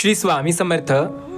श्री स्वामी समर्थ.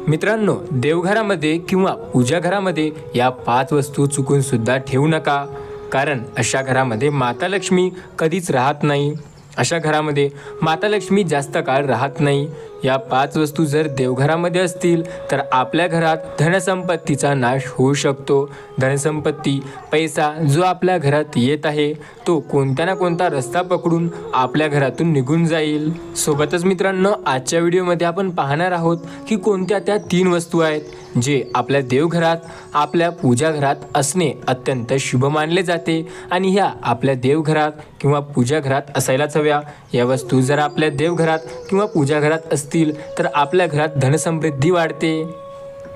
मित्रांनो देवघरामध्ये किंवा पूजा घरामध्ये या पाच वस्तू चुकून सुद्धा ठेवू नका. कारण अशा घरामध्ये माता लक्ष्मी कधीच राहत नाही. अशा घरामध्ये माता लक्ष्मी जास्त काळ राहत नाही. या पाच वस्तू जर देवघरामध्ये असतील तर आपल्या घरात धनसंपत्तीचा नाश होऊ शकतो. धनसंपत्ती पैसा जो आपल्या घरात येत आहे तो कोणत्या ना कोणता रस्ता पकडून आपल्या घरातून निघून जाईल. सोबतच मित्रांनो आजच्या व्हिडिओमध्ये आपण पाहणार आहोत की कोणत्या त्या तीन वस्तू आहेत. जे आपल्या देवघरात आपल्या पूजाघरात असणे अत्यंत शुभ मानले जाते. आणि ह्या आपल्या देवघरात किंवा पूजाघरात असायलाच हव्या. या वस्तू जर आपल्या देवघरात किंवा पूजाघरात असतील तर आपल्या घरात धनसमृद्धी वाढते.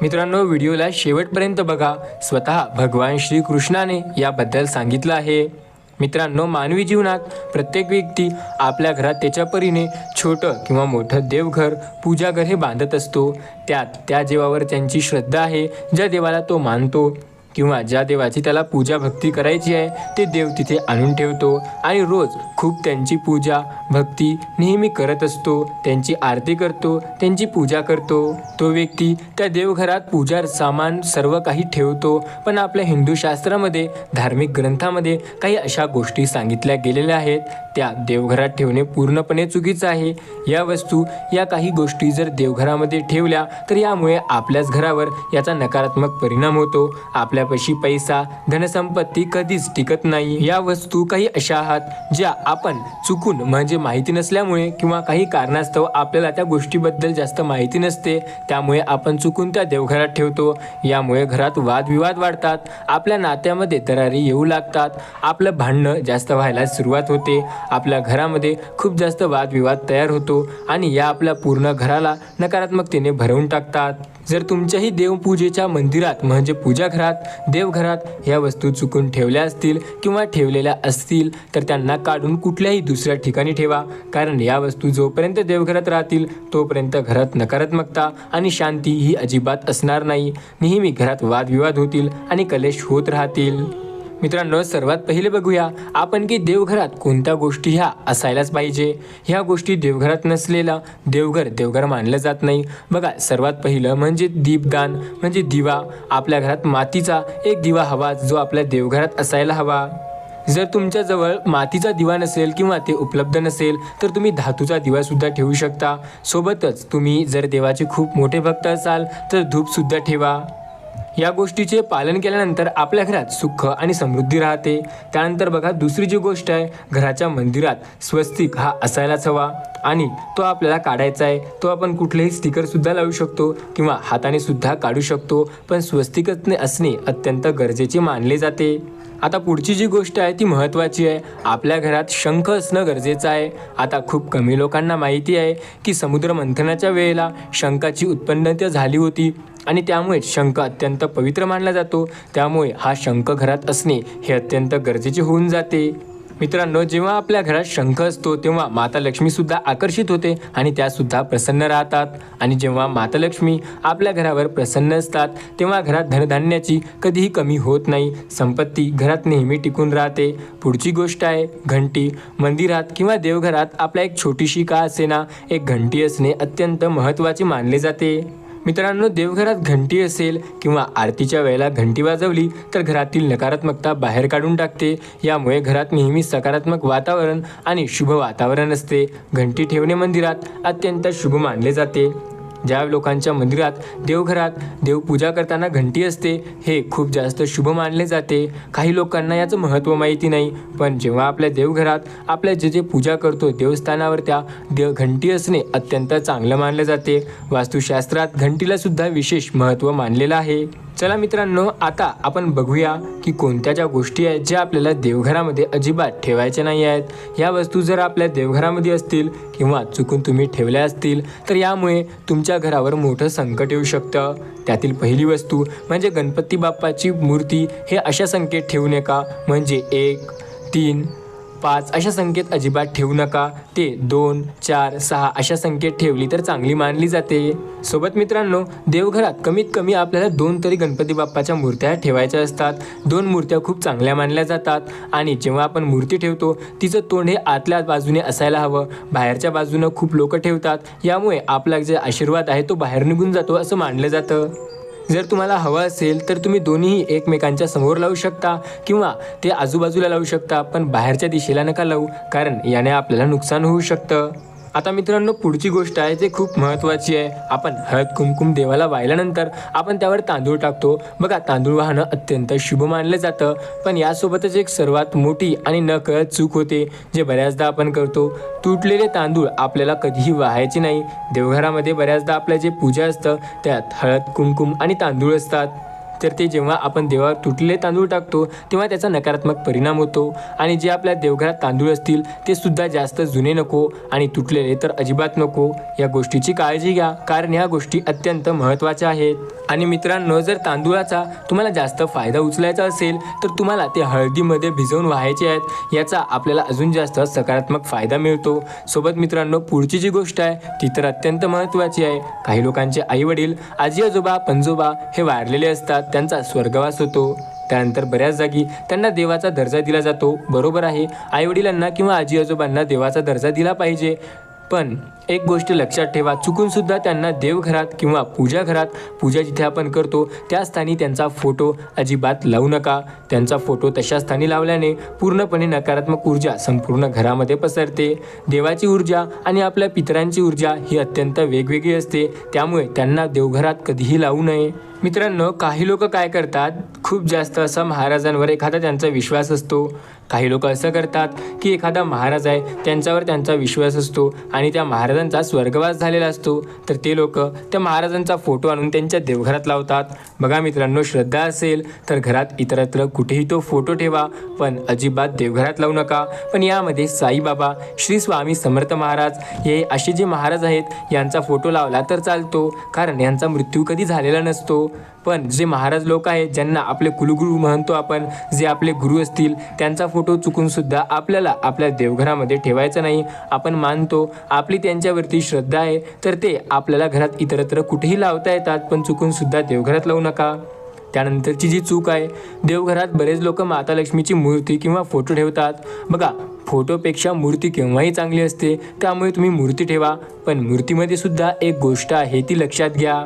मित्रांनो व्हिडिओला शेवटपर्यंत बघा. स्वतः भगवान श्रीकृष्णाने याबद्दल सांगितलं आहे. मित्रांनो मानवी जीवनात प्रत्येक व्यक्ती आपल्या घरात त्याच्या परीने छोटं किंवा मोठं देवघर पूजाघर हे बांधत असतो. त्यात त्या देवावर त्यांची श्रद्धा आहे. ज्या देवाला तो मानतो किंवा ज्या देवाची त्याला पूजा भक्ती करायची आहे ते देव तिथे आणून ठेवतो. आणि रोज खूप त्यांची पूजा भक्ती नेहमी करत असतो. त्यांची आरती करतो त्यांची पूजा करतो. तो व्यक्ती त्या देवघरात पूजा सामान सर्व काही ठेवतो. पण आपल्या हिंदू शास्त्रामध्ये धार्मिक ग्रंथामध्ये काही अशा गोष्टी सांगितल्या गेलेल्या आहेत. त्या देवघरात ठेवणे पूर्णपणे चुकीचं आहे. या वस्तू या काही गोष्टी जर देवघरामध्ये ठेवल्या तर यामुळे आपल्याच घरावर याचा नकारात्मक परिणाम होतो. आपल्यापाशी पैसा धनसंपत्ती कधीच टिकत नाही. या वस्तू काही अशा आहात ज्या आपण चुकून म्हणजे माहिती नसल्यामुळे किंवा काही कारणास्तव आपल्याला त्या गोष्टीबद्दल जास्त माहिती नसते त्यामुळे आपण चुकून त्या देवघरात ठेवतो. यामुळे घरात वादविवाद वाढतात. आपल्या नात्यामध्ये तरारी येऊ लागतात. आपलं भांडणं जास्त व्हायला सुरुवात होते. आपल्या घरामध्ये खूप जास्त वादविवाद तयार होतो आणि या आपल्या पूर्ण घराला नकारात्मकतेने भरवून टाकतात. जर तुमच्याही देवपूजेच्या मंदिरात म्हणजे पूजा घरात देवघरात या वस्तू चुकून ठेवल्या असतील किंवा ठेवलेल्या असतील तर त्यांना काढून कुठल्याही दुसऱ्या ठिकाणी ठेवा. कारण या वस्तू जोपर्यंत देवघरात राहतील तोपर्यंत घरात नकारात्मकता आणि शांती ही अजिबात असणार नाही. नेहमी घरात वादविवाद होतील आणि कलेश होत राहतील. मित्रांनो सर्वात पहिले बघूया आपण की देवघरात कोणत्या गोष्टी ह्या असायलाच पाहिजे. ह्या गोष्टी देवघरात नसलेला देवघर देवघर मानलं जात नाही. बघा सर्वात पहिलं म्हणजे दीपदान म्हणजे दिवा. आपल्या घरात मातीचा एक दिवा हवा जो आपल्या देवघरात असायला हवा. जर तुमच्याजवळ मातीचा दिवा नसेल किंवा ते उपलब्ध नसेल तर तुम्ही धातूचा दिवासुद्धा ठेवू शकता. सोबतच तुम्ही जर देवाचे खूप मोठे भक्त असाल तर धूपसुद्धा ठेवा. या गोष्टीचे पालन केल्यानंतर आपल्या घरात सुख आणि समृद्धी राहते. त्यानंतर बघा दुसरी जी गोष्ट आहे घराच्या मंदिरात स्वस्तिक हा असायलाच हवा. आणि तो आपल्याला काढायचा आहे. तो आपण कुठलेही स्टिकरसुद्धा लावू शकतो किंवा हाताने सुद्धा काढू शकतो. पण स्वस्तिकच असणे अत्यंत गरजेचे मानले जाते. आता पुढची जी गोष्ट आहे ती महत्त्वाची आहे. आपल्या घरात शंख असणं गरजेचं आहे. आता खूप कमी लोकांना माहिती आहे की समुद्र मंथनाच्या वेळेला शंखाची उत्पन्नता झाली होती आणि त्यामुळे शंख अत्यंत पवित्र मानला जातो. त्यामुळे हा शंख घरात असणे हे अत्यंत गरजेचे होऊन जाते. मित्रांनो जेव्हा आपल्या घरात शंख असतो तेव्हा माता लक्ष्मीसुद्धा आकर्षित होते आणि त्यासुद्धा प्रसन्न राहतात. आणि जेव्हा माता लक्ष्मी आपल्या घरावर प्रसन्न असतात तेव्हा घरात धनधान्याची कधीही कमी होत नाही. संपत्ती घरात नेहमी टिकून राहते. पुढची गोष्ट आहे घंटी. मंदिरात किंवा देवघरात आपल्या एक छोटीशी का असेना एक घंटी असणे अत्यंत महत्त्वाचे मानले जाते. मित्रांनो देवघरात घंटी असेल किंवा आरतीच्या वेळेला घंटी वाजवली तर घरातील नकारात्मकता बाहेर काढून टाकते. यामुळे घरात नेहमी सकारात्मक वातावरण आणि शुभ वातावरण असते. घंटी ठेवणे मंदिरात अत्यंत शुभ मानले जाते. ज्या लोकांच्या मंदिरात देवघरात देवपूजा करताना घंटी असते हे खूप जास्त शुभ मानले जाते. काही लोकांना याचं महत्त्व माहिती नाही पण जेव्हा आपल्या देवघरात आपल्या जे जे पूजा करतो देवस्थानावर त्या देव घंटी असणे अत्यंत चांगलं मानलं जाते. वास्तुशास्त्रात घंटीलासुद्धा विशेष महत्त्व मानलेलं आहे. चला मित्रांनो आता आपण बघूया की कोणत्या ज्या गोष्टी आहेत ज्या आपल्याला देवघरामध्ये अजिबात ठेवायच्या नाही आहेत. या वस्तू जर आपल्या देवघरामध्ये असतील किंवा चुकून तुम्ही ठेवल्या असतील तर यामुळे तुमच्या घरावर मोठं संकट येऊ शकतं. त्यातील पहिली वस्तू म्हणजे गणपती बाप्पाची मूर्ती. हे अशा संख्येत ठेवू नका. म्हणजे एक तीन पाच. अशा संख्येत अजिबात ठेवू नका. ते दोन चार सहा अशा संख्येत ठेवली तर चांगली मानली जाते. सोबत मित्रांनो देवघरात कमीत कमी आपल्याला दोन तरी गणपती बाप्पाच्या मूर्त्या ठेवायच्या असतात. दोन मूर्त्या खूप चांगल्या मानल्या जातात आणि जेव्हा आपण मूर्ती ठेवतो तिचं तोंड हे आतल्या बाजूने असायला हवं. बाहेरच्या बाजूनं खूप लोक ठेवतात. यामुळे आपला जे आशीर्वाद आहे तो बाहेर निघून जातो असं मानलं जातं. जर तुम्हाला हवं असेल तर तुम्ही दोन्हीही एकमेकांच्या समोर लावू शकता किंवा ते आजूबाजूला लावू शकता पण बाहेरच्या दिशेला नका लावू कारण याने आपल्याला नुकसान होऊ शकतं. आता मित्रांनो पुढची गोष्ट आहे ते खूप महत्त्वाची आहे. आपण हळद कुंकुम देवाला वाहिल्यानंतर आपण त्यावर तांदूळ टाकतो. बघा तांदूळ वाहणं अत्यंत शुभ मानलं जातं. पण यासोबतच एक सर्वात मोठी आणि नकळत चूक होते जे बऱ्याचदा आपण करतो. तुटलेले तांदूळ आपल्याला कधीही वाहायचे नाही. देवघरामध्ये बऱ्याचदा आपलं जे पूजा असतं त्यात हळद कुंकुम आणि तांदूळ असतात. तर ते जेव्हा आपण देवावर तुटलेले तांदूळ टाकतो तेव्हा त्याचा नकारात्मक परिणाम होतो. आणि जे आपल्या देवघरात तांदूळ असतील ते सुद्धा जास्त जुने नको आणि तुटलेले तर अजिबात नको. या गोष्टीची काळजी घ्या कारण ह्या गोष्टी अत्यंत महत्त्वाच्या आहेत. आणि मित्रांनो जर तांदूळाचा तुम्हाला जास्त फायदा उचलायचा असेल तर तुम्हाला ते हळदीमध्ये भिजवून व्हायचे आहेत. याचा आपल्याला अजून जास्त सकारात्मक फायदा मिळतो. सोबत मित्रांनो पुढची जी गोष्ट आहे ती तर अत्यंत महत्त्वाची आहे. काही लोकांचे आई वडील आजी आजोबा पंजोबा हे वारलेले असतात. त्यांचा स्वर्गवास होतो. त्यानंतर बऱ्याच जागी त्यांना देवाचा दर्जा दिला जातो. बरोबर आहे. आईवडिलांना किंवा आजी आजोबांना देवाचा दर्जा दिला पाहिजे. पण एक गोष्ट लक्षात ठेवा. चुकूनसुद्धा त्यांना देवघरात किंवा पूजा घरात पूजा जिथे आपण करतो त्या स्थानी त्यांचा फोटो अजिबात लावू नका. त्यांचा फोटो तशा स्थानी लावल्याने पूर्णपणे नकारात्मक ऊर्जा संपूर्ण घरामध्ये पसरते. देवाची ऊर्जा आणि आपल्या पितरांची ऊर्जा ही अत्यंत वेगवेगळी असते. त्यामुळे त्यांना देवघरात कधीही लावू नये. मित्रांनो काही लोक काय करतात? खूप जास्त असा महाराजांवर एखादा त्यांचा विश्वास असतो. काही लोक असं करतात की एखादा महाराज आहे त्यांच्यावर त्यांचा विश्वास असतो आणि त्या महाराजांचा स्वर्गवास झालेला असतो. तर ते लोक त्या महाराजांचा फोटो आणून त्यांच्या देवघरात लावतात. बघा मित्रांनो श्रद्धा असेल तर घरात इतरत्र कुठेही तो फोटो ठेवा पण अजिबात देवघरात लावू नका. पण यामध्ये साईबाबा श्री स्वामी समर्थ महाराज हे असे जे महाराज आहेत यांचा फोटो लावला तर चालतो. कारण यांचा मृत्यू कधी झालेला नसतो. पण जे महाराज लोक आहेत ज्यांना आपले कुलगुरू म्हणतो आपण जे आपले गुरु असतील त्यांचा फोटो चुकूनसुद्धा आपल्याला आपल्या देवघरामध्ये ठेवायचा नाही. आपण मानतो आपली त्यांच्यावरती श्रद्धा आहे तर ते आपल्याला घरात इतरत्र कुठेही लावता येतात पण चुकूनसुद्धा देवघरात लावू नका. त्यानंतरची जी चूक आहे देवघरात बरेच लोक माता लक्ष्मीची मूर्ती किंवा फोटो ठेवतात. बघा फोटोपेक्षा मूर्ती केव्हाही चांगली असते त्यामुळे तुम्ही मूर्ती ठेवा पण मूर्तीमध्ये सुद्धा एक गोष्ट आहे ती लक्षात घ्या.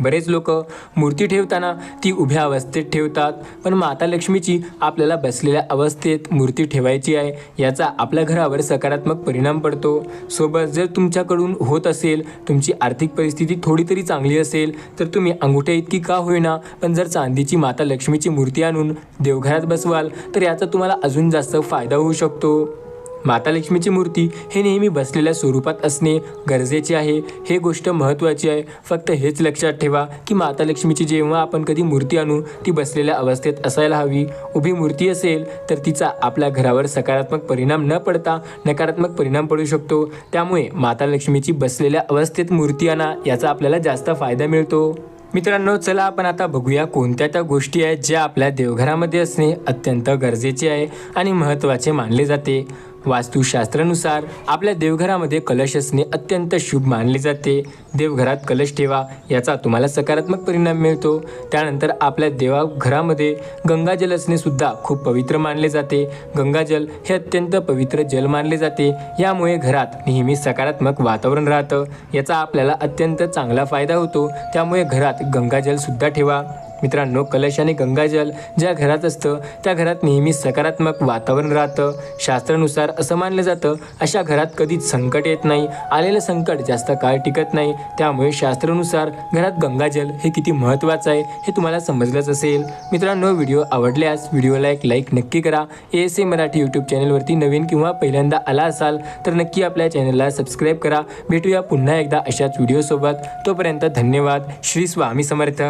बरेच लोक मूर्ती ठेवताना ती उभ्या अवस्थेत ठेवतात पण माता लक्ष्मीची आपल्याला बसलेल्या अवस्थेत मूर्ती ठेवायची आहे याचा आपल्या घरावर सकारात्मक परिणाम पडतो. सोबत जर तुमच्याकडून होत असेल तुमची आर्थिक परिस्थिती थोडी तरी चांगली असेल तर तुम्ही अंगुठ्या इतकी का होईना पण जर चांदीची माता लक्ष्मीची मूर्ती आणून देवघरात बसवाल तर याचा तुम्हाला अजून जास्त फायदा होऊ शकतो. माता लक्ष्मीची मूर्ती हे नेहमी बसलेल्या स्वरूपात असणे गरजेचे आहे. हे गोष्ट महत्त्वाची आहे. फक्त हेच लक्षात ठेवा की माता लक्ष्मीची जेव्हा आपण कधी मूर्ती आणू ती बसलेल्या अवस्थेत असायला हवी. उभी मूर्ती असेल तर तिचा आपल्या घरावर सकारात्मक परिणाम न पडता नकारात्मक परिणाम पडू शकतो. त्यामुळे माता लक्ष्मीची बसलेल्या अवस्थेत मूर्ती आणा याचा आपल्याला जास्त फायदा मिळतो. मित्रांनो चला आपण आता बघूया कोणत्या त्या गोष्टी आहेत ज्या आपल्या देवघरामध्ये असणे अत्यंत गरजेचे आहे आणि महत्त्वाचे मानले जाते. वास्तुशास्त्रानुसार आपल्या देवघरामध्ये कलश असणे अत्यंत शुभ मानले जाते. देवघरात कलश ठेवा याचा तुम्हाला सकारात्मक परिणाम मिळतो. त्यानंतर आपल्या देवाघरामध्ये गंगाजल असणे सुद्धा खूप पवित्र मानले जाते. गंगाजल हे अत्यंत पवित्र जल मानले जाते. यामुळे घरात नेहमी सकारात्मक वातावरण राहतं. याचा आपल्याला अत्यंत चांगला फायदा होतो. त्यामुळे घरात गंगाजल सुद्धा ठेवा. मित्रांनो कलश आणि गंगाजल ज्या घरात असतं त्या घरात नेहमी सकारात्मक वातावरण राहतं. शास्त्रानुसार असं मानलं जातं अशा घरात कधीच संकट येत नाही. आलेलं संकट जास्त काळ टिकत नाही. त्यामुळे शास्त्रानुसार घरात गंगाजल हे किती महत्त्वाचं आहे हे तुम्हाला समजलंच असेल. मित्रांनो व्हिडिओ आवडल्यास व्हिडिओला एक लाईक नक्की करा. A S A Marathi YouTube चॅनलवरती नवीन किंवा पहिल्यांदा आला असाल तर नक्की आपल्या चॅनलला सबस्क्राईब करा. भेटूया पुन्हा एकदा अशाच व्हिडिओसोबत. तोपर्यंत धन्यवाद. श्री स्वामी समर्थ.